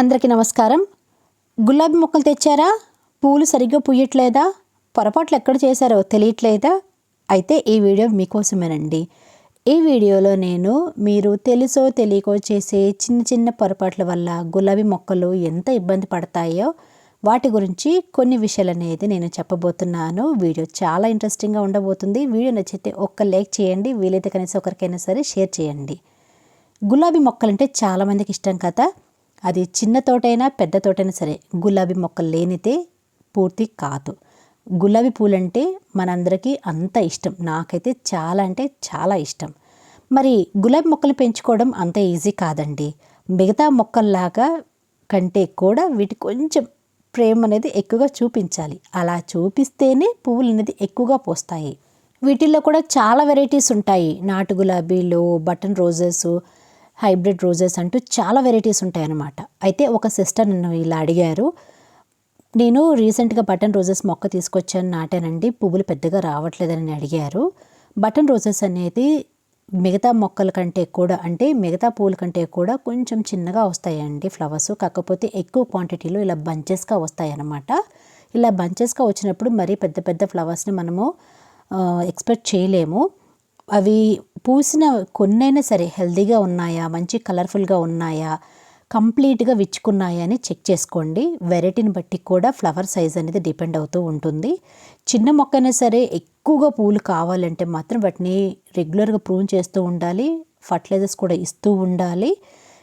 అందరికీ నమస్కారం. గులాబీ మొక్కలు తెచ్చారా? పూలు సరిగ్గా పూయట్లేదా? పొరపాట్లు ఎక్కడ చేశారో తెలియట్లేదా? అయితే ఈ వీడియో మీకోసమేనండి. ఈ వీడియోలో నేను మీరు తెలుసో తెలియకో చేసే చిన్న చిన్న పొరపాట్ల వల్ల గులాబీ మొక్కలు ఎంత ఇబ్బంది పడతాయో వాటి గురించి కొన్ని విషయాలు అనేది నేను చెప్పబోతున్నాను. వీడియో చాలా ఇంట్రెస్టింగ్గా ఉండబోతుంది. వీడియో నచ్చితే ఒక్క లైక్ చేయండి. వీలైతే కనీసం ఒకరికైనా సరే షేర్ చేయండి. గులాబీ మొక్కలంటే చాలామందికి ఇష్టం కదా? అది చిన్న తోటైనా పెద్ద తోటైనా సరే గులాబీ మొక్కలు లేనిదే పూర్తి కాదు. గులాబీ పూలంటే మనందరికీ అంత ఇష్టం. నాకైతే చాలా అంటే చాలా ఇష్టం. మరి గులాబీ మొక్కలు పెంచుకోవడం అంత ఈజీ కాదండి. మిగతా మొక్కల్లాగా కంటే కూడా వీటి కొంచెం ప్రేమ అనేది ఎక్కువగా చూపించాలి. అలా చూపిస్తేనే పువ్వులు అనేది ఎక్కువగా పోస్తాయి. వీటిల్లో కూడా చాలా వెరైటీస్ ఉంటాయి. నాటు గులాబీలు బటన్ రోజెస్ హైబ్రిడ్ రోజెస్ అంటూ చాలా వెరైటీస్ ఉంటాయన్నమాట. అయితే ఒక సిస్టర్ నన్ను ఇలా అడిగారు నేను రీసెంట్గా బటన్ రోజెస్ మొక్క తీసుకొచ్చాను నాటానండి పువ్వులు పెద్దగా రావట్లేదని అడిగారు. బటన్ రోజెస్ అనేది మిగతా మొక్కల కంటే కూడా అంటే మిగతా పూల కంటే కూడా కొంచెం చిన్నగా వస్తాయండి ఫ్లవర్స్. కాకపోతే ఎక్కువ క్వాంటిటీలో ఇలా బంచెస్గా వస్తాయన్నమాట. ఇలా బంచెస్గా వచ్చినప్పుడు మరీ పెద్ద పెద్ద ఫ్లవర్స్ని మనము ఎక్స్పెక్ట్ చేయలేము. అవి పూసిన కొన్నైనా సరే హెల్దీగా ఉన్నాయా మంచి కలర్ఫుల్గా ఉన్నాయా కంప్లీట్గా విచ్చుకున్నాయా అని చెక్ చేసుకోండి. వెరైటీని బట్టి కూడా ఫ్లవర్ సైజ్ అనేది డిపెండ్ అవుతూ ఉంటుంది. చిన్న మొక్కైనా సరే ఎక్కువగా పూలు కావాలంటే మాత్రం వాటిని రెగ్యులర్గా ప్రూన్ చేస్తూ ఉండాలి. ఫర్టిలైజర్స్ కూడా ఇస్తూ ఉండాలి.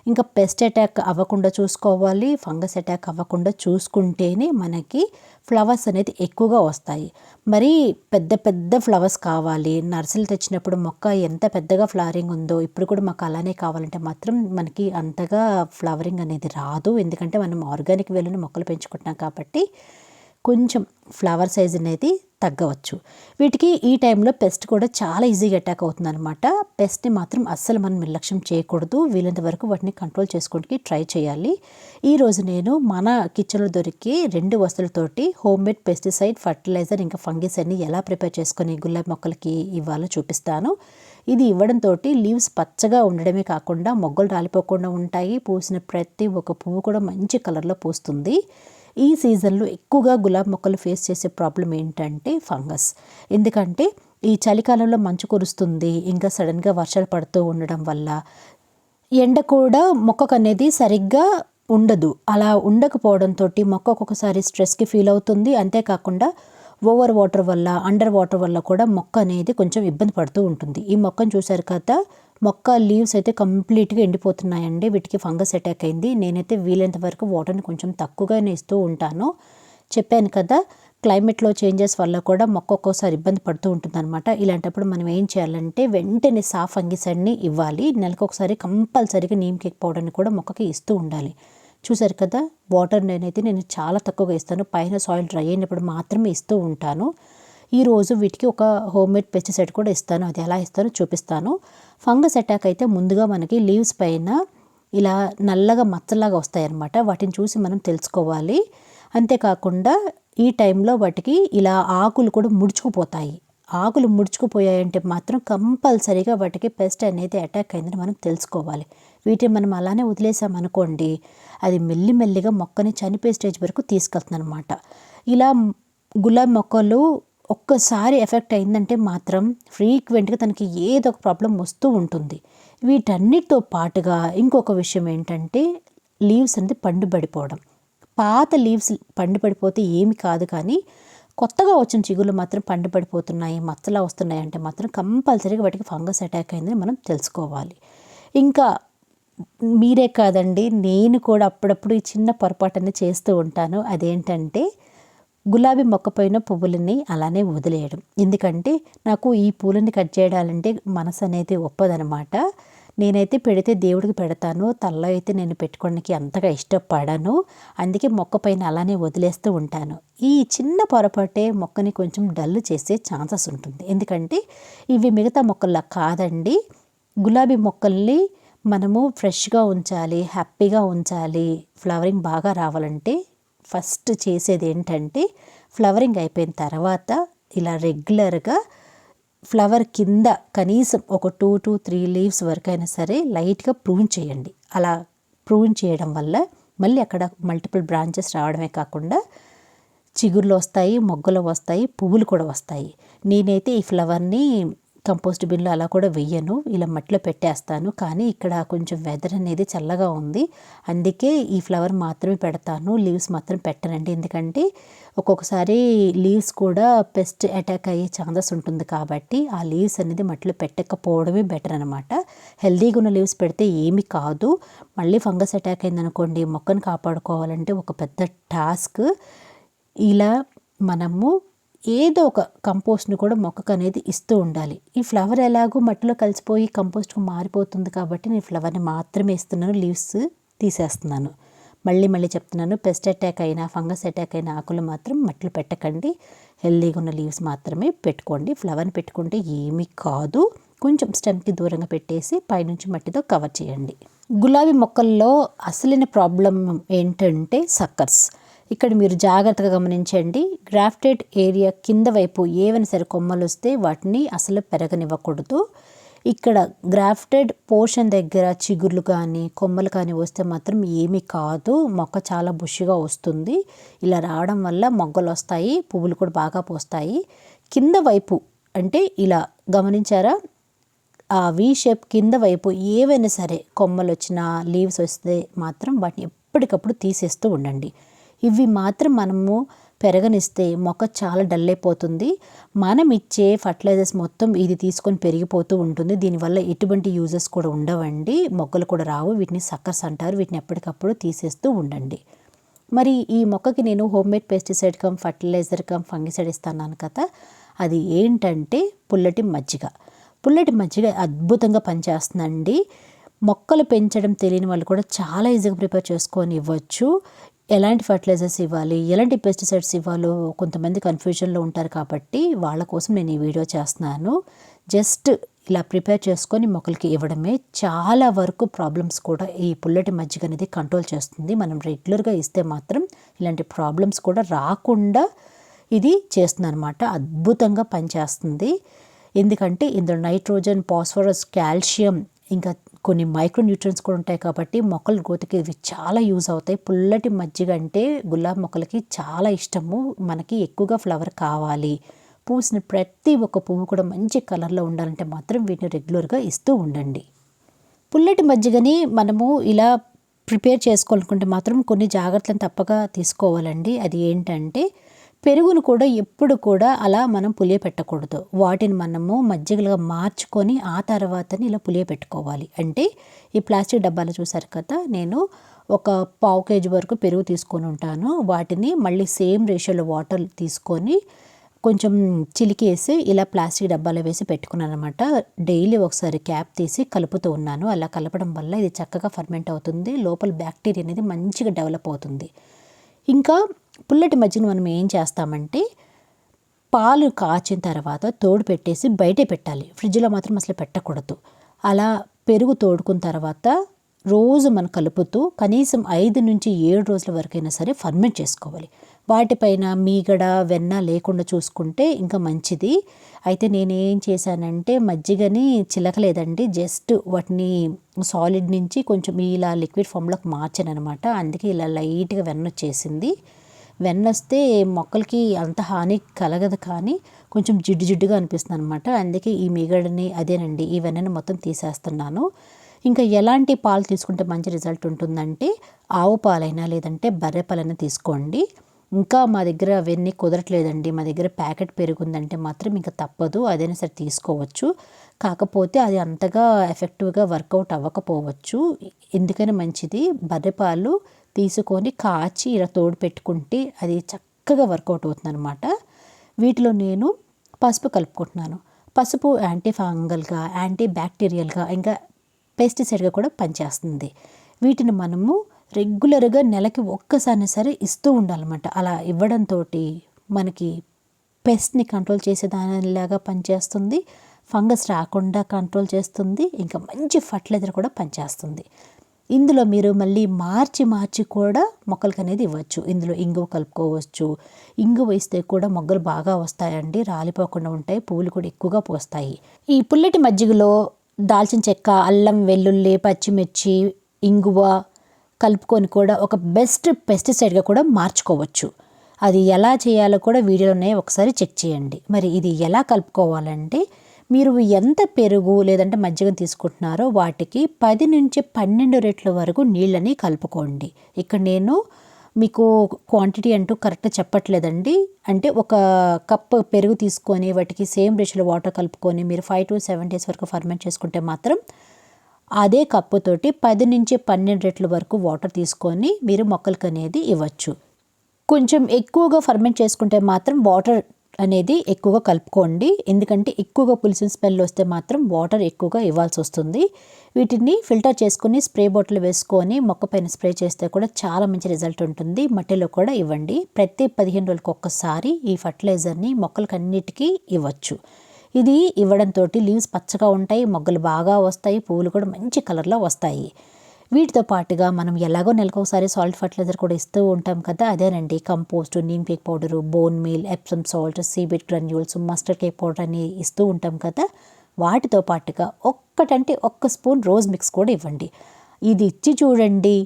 ఇంకా పెస్ట్ అటాక్ అవ్వకుండా చూసుకోవాలి ఫంగస్ అటాక్ అవ్వకుండా చూసుకుంటేనే మనకి ఫ్లవర్స్ అనేది ఎక్కువగా వస్తాయి. మరి పెద్ద పెద్ద ఫ్లవర్స్ కావాలి నర్సరీలు తెచ్చినప్పుడు మొక్క ఎంత పెద్దగా ఫ్లవరింగ్ ఉందో ఇప్పుడు కూడా మాకు అలానే కావాలంటే మాత్రం మనకి అంతగా ఫ్లవరింగ్ అనేది రాదు. ఎందుకంటే మనం ఆర్గానిక్ వేలను మొక్కలు పెంచుకుంటున్నాం కాబట్టి కొంచెం ఫ్లవర్ సైజ్ అనేది తగ్గవచ్చు. వీటికి ఈ టైంలో పెస్ట్ కూడా చాలా ఈజీగా అటాక్ అవుతుంది అనమాట పెస్ట్ని మాత్రం అస్సలు మనం నిర్లక్ష్యం చేయకూడదు. వీలంత వరకు వాటిని కంట్రోల్ చేసుకోవడానికి ట్రై చేయాలి. ఈరోజు నేను మన కిచెన్లో దొరికే రెండు వస్తువులతోటి హోమ్ మేడ్ పెస్టిసైడ్ ఫర్టిలైజర్ ఇంకా ఫంగిసైడ్ని ఎలా ప్రిపేర్ చేసుకొని గులాబీ మొక్కలకి ఇవ్వాలో చూపిస్తాను. ఇది ఇవ్వడంతో లీవ్స్ పచ్చగా ఉండడమే కాకుండా మొగ్గలు రాలిపోకుండా ఉంటాయి. పూసిన ప్రతి ఒక్క పువ్వు కూడా మంచి కలర్లో పూస్తుంది. ఈ సీజన్లో ఎక్కువగా గులాబీ మొక్కలు ఫేస్ చేసే ప్రాబ్లం ఏంటంటే ఫంగస్. ఎందుకంటే ఈ చలికాలంలో మంచు కురుస్తుంది ఇంకా సడన్గా వర్షాలు పడుతూ ఉండడం వల్ల ఎండ కూడా మొక్కకు అనేది సరిగ్గా ఉండదు. అలా ఉండకపోవడంతో మొక్క ఒక్కొక్కసారి స్ట్రెస్కి ఫీల్ అవుతుంది. అంతేకాకుండా ఓవర్ వాటర్ వల్ల అండర్ వాటర్ వల్ల కూడా మొక్క అనేది కొంచెం ఇబ్బంది పడుతూ ఉంటుంది. ఈ మొక్కను చూశారు కదా మొక్క లీవ్స్ అయితే కంప్లీట్గా ఎండిపోతున్నాయండి. వీటికి ఫంగస్ అటాక్ అయింది. నేనైతే వీలైనంత వరకు వాటర్ని కొంచెం తక్కువగానే ఇస్తూ ఉంటాను. చెప్పాను కదా క్లైమేట్లో చేంజెస్ వల్ల కూడా మొక్క ఒక్కోసారి ఇబ్బంది పడుతూ ఉంటుందన్నమాట. ఇలాంటప్పుడు మనం ఏం చేయాలంటే వెంటనే సాఫ్ అంగిసడిని ఇవ్వాలి. నెలకు ఒకసారి కంపల్సరీగా నీమ్ కేక్ పౌడర్ని కూడా మొక్కకి ఇస్తూ ఉండాలి. చూసారు కదా వాటర్ నేనైతే నేను చాలా తక్కువగా ఇస్తాను. పైన సాయిల్ డ్రై అయినప్పుడు మాత్రమే ఇస్తూ ఉంటాను. ఈరోజు వీటికి ఒక హోమ్ మేడ్ పెస్టిసైడ్ కూడా ఇస్తాను. అది ఎలా ఇస్తానో చూపిస్తాను. ఫంగస్ అటాక్ అయితే ముందుగా మనకి లీవ్స్ పైన ఇలా నల్లగా మచ్చలాగా వస్తాయన్నమాట. వాటిని చూసి మనం తెలుసుకోవాలి. అంతేకాకుండా ఈ టైంలో వాటికి ఇలా ఆకులు కూడా ముడుచుకుపోతాయి. ఆకులు ముడుచుకుపోయాయంటే మాత్రం కంపల్సరీగా వాటికి పెస్ట్ అనేది అటాక్ అయిందని మనం తెలుసుకోవాలి. వీటిని మనం అలానే వదిలేసామనుకోండి అది మెల్లిమెల్లిగా మొక్కని చనిపోయే స్టేజ్ వరకు తీసుకెళ్తుంది అనమాట ఇలా గులాబీ మొక్కలు ఒక్కసారి ఎఫెక్ట్ అయిందంటే మాత్రం ఫ్రీక్వెంట్గా తనకి ఏదో ఒక ప్రాబ్లం వస్తూ ఉంటుంది. వీటన్నిటితో పాటుగా ఇంకొక విషయం ఏంటంటే లీవ్స్ అనేది పండుబడిపోవడం. పాత లీవ్స్ పండుబడిపోతే ఏమి కాదు కానీ కొత్తగా వచ్చిన చిగుళ్ళు మాత్రం పండుబడిపోతున్నాయి మచ్చలా వస్తున్నాయి అంటే మాత్రం కంపల్సరీగా వాటికి ఫంగస్ అటాక్ అయిందని మనం తెలుసుకోవాలి. ఇంకా మీరే కాదండి నేను కూడా అప్పుడప్పుడు ఈ చిన్న పొరపాటు అనేది చేస్తూ ఉంటాను. అదేంటంటే గులాబీ మొక్క పైన పువ్వులని అలానే వదిలేయడం. ఎందుకంటే నాకు ఈ పూలని కట్ చేయాలంటే మనసు అనేది ఒప్పదనమాట. నేనైతే పెడితే దేవుడికి పెడతాను తల్లో అయితే నేను పెట్టుకోవడానికి అంతగా ఇష్టపడను. అందుకే మొక్క పైన అలానే వదిలేస్తూ ఉంటాను. ఈ చిన్న పొరపాటే మొక్కని కొంచెం డల్ చేసే ఛాన్సెస్ ఉంటుంది. ఎందుకంటే ఇవి మిగతా మొక్కల్లా కాదండి. గులాబీ మొక్కల్ని మనము ఫ్రెష్గా ఉంచాలి హ్యాపీగా ఉంచాలి ఫ్లవరింగ్ బాగా రావాలంటే ఫస్ట్ చేసేది ఏంటంటే ఫ్లవరింగ్ అయిపోయిన తర్వాత ఇలా రెగ్యులర్గా ఫ్లవర్ కింద కనీసం ఒక టూ టు త్రీ లీవ్స్ వరకు అయినా సరే లైట్గా ప్రూన్ చేయండి. అలా ప్రూన్ చేయడం వల్ల మళ్ళీ అక్కడ మల్టిపుల్ బ్రాంచెస్ రావడమే కాకుండా చిగుర్లు వస్తాయి మొగ్గలు వస్తాయి పువ్వులు కూడా వస్తాయి. నేనైతే ఈ ఫ్లవర్ని కంపోస్ట్ బిన్లో అలా కూడా వెయ్యను ఇలా మట్టిలో పెట్టేస్తాను. కానీ ఇక్కడ కొంచెం వెదర్ అనేది చల్లగా ఉంది. అందుకే ఈ ఫ్లవర్ మాత్రమే పెడతాను. లీవ్స్ మాత్రం పెట్టనండి. ఎందుకంటే ఒక్కొక్కసారి లీవ్స్ కూడా పెస్ట్ అటాక్ అయ్యే ఛాన్సెస్ ఉంటుంది కాబట్టి ఆ లీవ్స్ అనేది మట్టిలో పెట్టకపోవడమే బెటర్ అనమాట హెల్దీగా ఉన్న లీవ్స్ పెడితే ఏమి కాదు. మళ్ళీ ఫంగస్ అటాక్ అయిందనుకోండి మొక్కను కాపాడుకోవాలంటే ఒక పెద్ద టాస్క్. ఇలా మనము ఏదో ఒక కంపోస్ట్ని కూడా మొక్కకు అనేది ఇస్తూ ఉండాలి. ఈ ఫ్లవర్ ఎలాగో మట్టిలో కలిసిపోయి కంపోస్ట్కు మారిపోతుంది కాబట్టి నేను ఫ్లవర్ని మాత్రమే ఇస్తున్నాను లీవ్స్ తీసేస్తున్నాను. మళ్ళీ మళ్ళీ చెప్తున్నాను పెస్ట్ అటాక్ అయినా ఫంగస్ అటాక్ అయిన ఆకులు మాత్రం మట్టిలో పెట్టకండి. హెల్దీగా ఉన్న లీవ్స్ మాత్రమే పెట్టుకోండి. ఫ్లవర్ని పెట్టుకుంటే ఏమీ కాదు. కొంచెం స్టెమ్కి దూరంగా పెట్టేసి పైనుంచి మట్టితో కవర్ చేయండి. గులాబీ మొక్కల్లో అసలైన ప్రాబ్లం ఏంటంటే సక్కర్స్. ఇక్కడ మీరు జాగ్రత్తగా గమనించండి. గ్రాఫ్టెడ్ ఏరియా కింద వైపు ఏవైనా సరే కొమ్మలు వస్తే వాటిని అసలు పెరగనివ్వకూడదు. ఇక్కడ గ్రాఫ్టెడ్ పోర్షన్ దగ్గర చిగుర్లు కానీ కొమ్మలు కానీ వస్తే మాత్రం ఏమీ కాదు. మొక్క చాలా బుష్గా వస్తుంది. ఇలా రావడం వల్ల మొగ్గలు వస్తాయి పువ్వులు కూడా బాగా పోస్తాయి. కింద వైపు అంటే ఇలా గమనించారా? ఆ వీ షేప్ కింద వైపు ఏవైనా సరే కొమ్మలు వచ్చినా లీవ్స్ వస్తే మాత్రం వాటిని ఎప్పటికప్పుడు తీసేస్తూ ఉండండి. ఇవి మాత్రం మనము పెరగనిస్తే మొక్క చాలా డల్ అయిపోతుంది. మనం ఇచ్చే ఫర్టిలైజర్స్ మొత్తం ఇది తీసుకొని పెరిగిపోతూ ఉంటుంది. దీనివల్ల ఎటువంటి యూజెస్ కూడా ఉండవండి. మొక్కలు కూడా రావు. వీటిని సక్కర్స్ అంటారు. వీటిని ఎప్పటికప్పుడు తీసేస్తూ ఉండండి. మరి ఈ మొక్కకి నేను homemade pesticide cum fertiliser cum fungicide ఇస్తాను కదా. అది ఏంటంటే పుల్లటి మజ్జిగ. పుల్లటి మజ్జిగ అద్భుతంగా పనిచేస్తుందండి. మొక్కలు పెంచడం తెలియని వాళ్ళు కూడా చాలా ఈజీగా ప్రిపేర్ చేసుకొని ఇవ్వచ్చు. ఎలాంటి ఫర్టిలైజర్స్ ఇవ్వాలి? ఎలాంటి పెస్టిసైడ్స్ ఇవ్వాలో? కొంతమంది కన్ఫ్యూజన్లో ఉంటారు కాబట్టి వాళ్ళ కోసం నేను ఈ వీడియో చేస్తున్నాను. జస్ట్ ఇలా ప్రిపేర్ చేసుకొని మొక్కలకి ఇవ్వడమే. చాలా వరకు ప్రాబ్లమ్స్ కూడా ఈ పుల్లటి మజ్జిగ అనేది కంట్రోల్ చేస్తుంది. మనం రెగ్యులర్గా ఇస్తే మాత్రం ఇలాంటి ప్రాబ్లమ్స్ కూడా రాకుండా ఇది చేస్తుంది అనమాట అద్భుతంగా పనిచేస్తుంది. ఎందుకంటే ఇందులో నైట్రోజన్ ఫాస్ఫరస్ కాల్షియం ఇంకా కొన్ని మైక్రో న్యూట్రియన్స్ కూడా ఉంటాయి కాబట్టి మొక్కల గ్రోత్కి ఇవి చాలా యూజ్ అవుతాయి. పుల్లటి మజ్జిగ అంటే గులాబీ మొక్కలకి చాలా ఇష్టము. మనకి ఎక్కువగా ఫ్లవర్ కావాలి. పూసిన ప్రతి ఒక్క పువ్వు కూడా మంచి కలర్లో ఉండాలంటే మాత్రం వీటిని రెగ్యులర్గా ఇస్తూ ఉండండి. పుల్లటి మజ్జిగని మనము ఇలా ప్రిపేర్ చేసుకోవాలనుకుంటే మాత్రం కొన్ని జాగ్రత్తలను తప్పగా తీసుకోవాలండి. అది ఏంటంటే పెరుగును కూడా ఎప్పుడు కూడా అలా మనం పులియపెట్టకూడదు వాటిని మనము మజ్జిగలుగా మార్చుకొని ఆ తర్వాతని ఇలా పులియపెట్టుకోవాలి అంటే ఈ ప్లాస్టిక్ డబ్బాలు చూసారు కదా నేను ఒక పావు కేజీ వరకు పెరుగు తీసుకొని ఉంటాను. వాటిని మళ్ళీ సేమ్ రేషియోలో వాటర్ తీసుకొని కొంచెం చిలికేసి ఇలా ప్లాస్టిక్ డబ్బాలో వేసి పెట్టుకున్నాను అనమాట డైలీ ఒకసారి క్యాప్ తీసి కలుపుతూ ఉన్నాను. అలా కలపడం వల్ల ఇది చక్కగా ఫర్మెంట్ అవుతుంది. లోపల బ్యాక్టీరియా అనేది మంచిగా డెవలప్ అవుతుంది. ఇంకా పుల్లటి మజ్జిగను మనం ఏం చేస్తామంటే పాలు కాచిన తర్వాత తోడు పెట్టేసి బయటే పెట్టాలి. ఫ్రిడ్జ్లో మాత్రం అసలు పెట్టకూడదు. అలా పెరుగు తోడుకున్న తర్వాత రోజు మనం కలుపుతూ కనీసం ఐదు నుంచి ఏడు రోజుల వరకైనా సరే ఫర్మెంట్ చేసుకోవాలి. వాటిపైన మీగడ వెన్న లేకుండా చూసుకుంటే ఇంకా మంచిది. అయితే నేనేం చేశానంటే మజ్జిగని చిలకలేదండి. జస్ట్ వాటిని సాలిడ్ నుంచి కొంచెం ఇలా లిక్విడ్ ఫామ్లోకి మార్చాను అనమాట అందుకే ఇలా లైట్గా వెన్న వచ్చేసింది. వెన్నొస్తే మొక్కలకి అంత హాని కలగదు కానీ కొంచెం జిడ్డు జిడ్డుగా అనిపిస్తుంది అనమాట అందుకే ఈ మిగడని అదేనండి ఈ వెన్నని మొత్తం తీసేస్తున్నాను. ఇంకా ఎలాంటి పాలు తీసుకుంటే మంచి రిజల్ట్ ఉంటుందంటే ఆవు పాలైనా లేదంటే బర్రె పాలైనా తీసుకోండి. ఇంకా మా దగ్గర అవన్నీ కుదరట్లేదండి. మా దగ్గర ప్యాకెట్ పెరుగుందంటే మాత్రం ఇంకా తప్పదు అదైనా సరే తీసుకోవచ్చు. కాకపోతే అది అంతగా ఎఫెక్టివ్గా వర్కౌట్ అవ్వకపోవచ్చు. ఎందుకైనా మంచిది బర్రెపాలు తీసుకొని కాచి ఇలా తోడు పెట్టుకుంటే అది చక్కగా వర్కౌట్ అవుతుంది అనమాట వీటిలో నేను పసుపు కలుపుకుంటున్నాను. పసుపు యాంటీ ఫంగల్గా యాంటీ బ్యాక్టీరియల్గా ఇంకా పెస్టిసైడ్గా కూడా పనిచేస్తుంది. వీటిని మనము రెగ్యులర్గా నెలకి ఒక్కసారి సరే ఇస్తూ ఉండాలన్నమాట. అలా ఇవ్వడంతో మనకి పెస్ట్ని కంట్రోల్ చేసే దానిలాగా పనిచేస్తుంది. ఫంగస్ రాకుండా కంట్రోల్ చేస్తుంది. ఇంకా మంచి ఫర్టిలైజర్ కూడా పనిచేస్తుంది. ఇందులో మీరు మళ్ళీ మార్చి మార్చి కూడా మొక్కలకి అనేది ఇవ్వచ్చు. ఇందులో ఇంగువ కలుపుకోవచ్చు. ఇంగువ వేస్తే కూడా మొగ్గలు బాగా వస్తాయండి. రాలిపోకుండా ఉంటాయి. పువ్వులు కూడా ఎక్కువగా పోస్తాయి. ఈ పుల్లటి మజ్జిగలో దాల్చిన చెక్క అల్లం వెల్లుల్లి పచ్చిమిర్చి ఇంగువ కలుపుకొని కూడా ఒక బెస్ట్ పెస్టిసైడ్గా కూడా మార్చుకోవచ్చు. అది ఎలా చేయాలో కూడా వీడియోలోనే ఒకసారి చెక్ చేయండి. మరి ఇది ఎలా కలుపుకోవాలంటే మీరు ఎంత పెరుగు లేదంటే మజ్జిగ తీసుకుంటున్నారో వాటికి పది నుంచి పన్నెండు రెట్ల వరకు నీళ్ళని కలుపుకోండి. ఇక్కడ నేను మీకు క్వాంటిటీ అంటూ కరెక్ట్ చెప్పట్లేదండి. అంటే ఒక కప్ పెరుగు తీసుకొని వాటికి సేమ్ రేషియోలో వాటర్ కలుపుకొని మీరు ఫైవ్ టు సెవెన్ డేస్ వరకు ఫర్మెంట్ చేసుకుంటే మాత్రం అదే కప్పుతోటి పది నుంచి పన్నెండు రెట్ల వరకు వాటర్ తీసుకొని మీరు మొక్కలకు అనేది ఇవ్వచ్చు. కొంచెం ఎక్కువగా ఫర్మెంట్ చేసుకుంటే మాత్రం వాటర్ అనేది ఎక్కువగా కలుపుకోండి. ఎందుకంటే ఎక్కువగా పులిసిన స్మెల్ వస్తే మాత్రం వాటర్ ఎక్కువగా ఇవ్వాల్సి వస్తుంది. వీటిని ఫిల్టర్ చేసుకుని స్ప్రే బాటిల్ వేసుకొని మొక్క పైన స్ప్రే చేస్తే కూడా చాలా మంచి రిజల్ట్ ఉంటుంది. మట్టిలో కూడా ఇవ్వండి. ప్రతి పదిహేను రోజులకు ఒక్కసారి ఈ ఫర్టిలైజర్ని మొక్కలకు అన్నిటికీ ఇవ్వచ్చు. ఇది ఇవ్వడంతో లీవ్స్ పచ్చగా ఉంటాయి మొగ్గలు బాగా వస్తాయి పువ్వులు కూడా మంచి కలర్లో వస్తాయి. వీటితో పాటుగా మనం ఎలాగో నెలకు ఒకసారి సాల్ట్ ఫర్టిలైజర్ కూడా ఇస్తూ ఉంటాం కదా అదేనండి. Compost neem cake powder bone meal Epsom salt సీబిట్ granules mustard cake powder అని ఇస్తూ ఉంటాం కదా వాటితో పాటుగా ఒక్కటంటే ఒక్క స్పూన్ రోజ్ మిక్స్ కూడా ఇవ్వండి. ఇది ఇచ్చి చూడండి.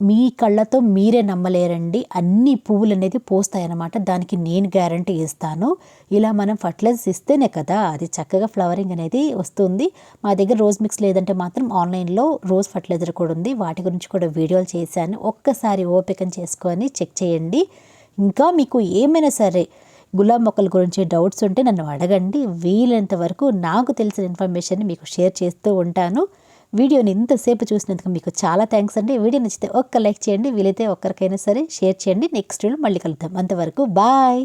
మీ కళ్ళతో మీరే నమ్మలేరండి. అన్ని పువ్వులు అనేది పోస్తాయన్నమాట. దానికి నేను గ్యారంటీ ఇస్తాను. ఇలా మనం ఫర్టిలైజర్స్ ఇస్తేనే కదా అది చక్కగా ఫ్లవరింగ్ అనేది వస్తుంది. మా దగ్గర రోజ్ మిక్స్ లేదంటే మాత్రం ఆన్లైన్లో రోజ్ ఫర్టిలైజర్ కూడా ఉంది. వాటి గురించి కూడా వీడియోలు చేశాను. ఒక్కసారి ఓపికం చేసుకొని చెక్ చేయండి. ఇంకా మీకు ఏమైనా సరే గులాబ్ మొక్కల గురించి డౌట్స్ ఉంటే నన్ను అడగండి. వీలైనంత వరకు నాకు తెలిసిన ఇన్ఫర్మేషన్ మీకు షేర్ చేస్తూ ఉంటాను. వీడియోని ఇంతసేపు చూసినందుకు మీకు చాలా థ్యాంక్స్ అండి. వీడియో నచ్చితే ఒక్క లైక్ చేయండి. వీలైతే ఒక్కరికైనా సరే షేర్ చేయండి. నెక్స్ట్ వీడియో మళ్ళీ కలుద్దాం. అంతవరకు బాయ్